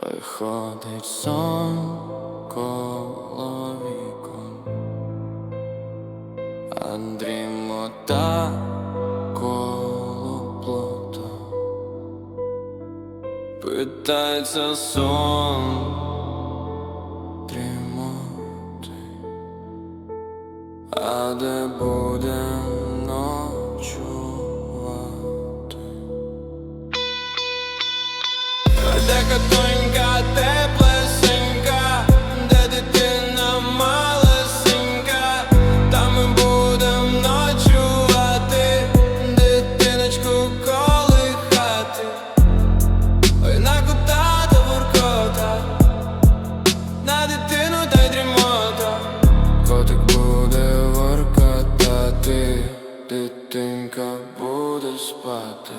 Виходить сон коло вікон, а дрімота коло плота. Питається сон дрімоти, а де буде ночувати? Де той Тихенько буду спати.